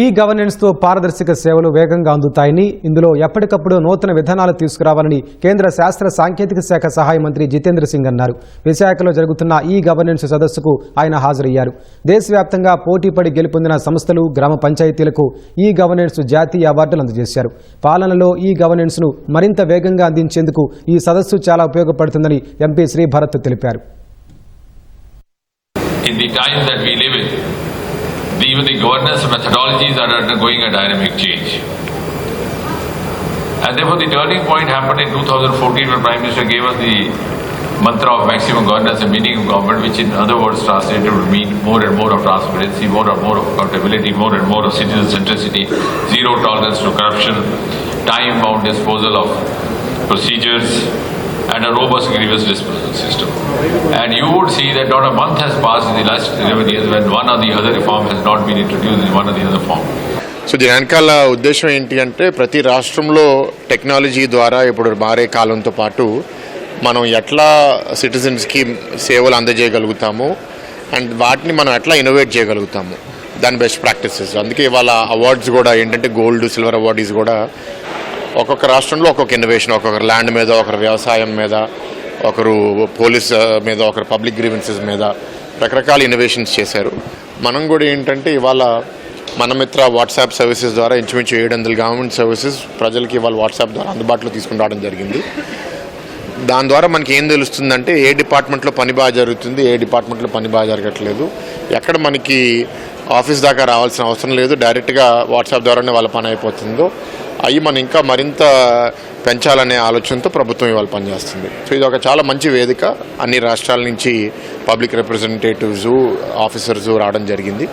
ఈ గవర్నెన్స్తో పారదర్శక సేవలు వేగంగా అందుతాయని ఇందులో ఎప్పటికప్పుడు నూతన విధానాలు తీసుకురావాలని కేంద్ర శాస్త్ర సాంకేతిక శాఖ సహాయ మంత్రి జితేంద్ర సింగ్ అన్నారు. విశాఖలో జరుగుతున్న ఈ గవర్నెన్స్ సదస్సుకు ఆయన హాజరయ్యారు. దేశవ్యాప్తంగా పోటీపడి గెలుపొందిన సంస్థలు గ్రామ పంచాయతీలకు ఈ గవర్నెన్స్ జాతీయ అవార్డులు అందజేశారు. పాలనలో ఈ గవర్నెన్స్ను మరింత వేగంగా అందించేందుకు ఈ సదస్సు చాలా ఉపయోగపడుతుందని ఎంపీ శ్రీభరత్ తెలిపారు. In the time that we live in, even the governance methodologies are undergoing a dynamic change. And therefore, the turning point happened in 2014 when Prime Minister gave us the mantra of maximum governance and meaning of government, which in other words translated would mean more and more of transparency, more and more of accountability, more and more of citizen centricity, zero tolerance to corruption, time-bound disposal of procedures, and a robust grievance disposal system. And you would see that not a month has passed in the last 11 years when one or the other reform has not been introduced in one or the other form. So దీని వెనకాల ఉద్దేశం ఏంటి అంటే ప్రతి రాష్ట్రంలో technology ద్వారా ఇప్పుడు మారే కాలంతో పాటు మనం ఎట్లా సిటిజన్స్కి సేవలు అందజేయగలుగుతాము అండ్ వాటిని మనం ఎట్లా ఇన్నోవేట్ చేయగలుగుతాము దాని బెస్ట్ ప్రాక్టీసెస్ అందుకే ఇవాళ అవార్డ్స్ కూడా ఏంటంటే గోల్డ్ సిల్వర్ అవార్డీస్ కూడా ఒక్కొక్క రాష్ట్రంలో ఒక్కొక్క ఇన్నోవేషన్ ఒక్కొక్కరు ల్యాండ్ మీద ఒకరు వ్యవసాయం మీద ఒకరు పోలీస్ మీద ఒకరు పబ్లిక్ గ్రీవెన్సెస్ మీద రకరకాల ఇన్నోవేషన్స్ చేశారు. మనం కూడా ఏంటంటే ఇవాళ మన మిత్ర వాట్సాప్ సర్వీసెస్ ద్వారా ఇంచుమించు ఏడు వందల గవర్నమెంట్ సర్వీసెస్ ప్రజలకి ఇవాళ వాట్సాప్ ద్వారా అందుబాటులో తీసుకుని రావడం జరిగింది. దాని ద్వారా మనకి ఏం తెలుస్తుందంటే ఏ డిపార్ట్మెంట్లో పని బాగా జరుగుతుంది ఏ డిపార్ట్మెంట్లో పని బాగా జరగట్లేదు ఎక్కడ మనకి ఆఫీస్ దాకా రావాల్సిన అవసరం లేదు డైరెక్ట్గా వాట్సాప్ ద్వారానే వాళ్ళ పని అయిపోతుందో అవి మనం ఇంకా మరింత పెంచాలనే ఆలోచనతో ప్రభుత్వం ఇవాళ పనిచేస్తుంది. సో ఇది ఒక చాలా మంచి వేదిక. అన్ని రాష్ట్రాల నుంచి పబ్లిక్ రిప్రజెంటేటివ్స్ ఆఫీసర్స్ రావడం జరిగింది.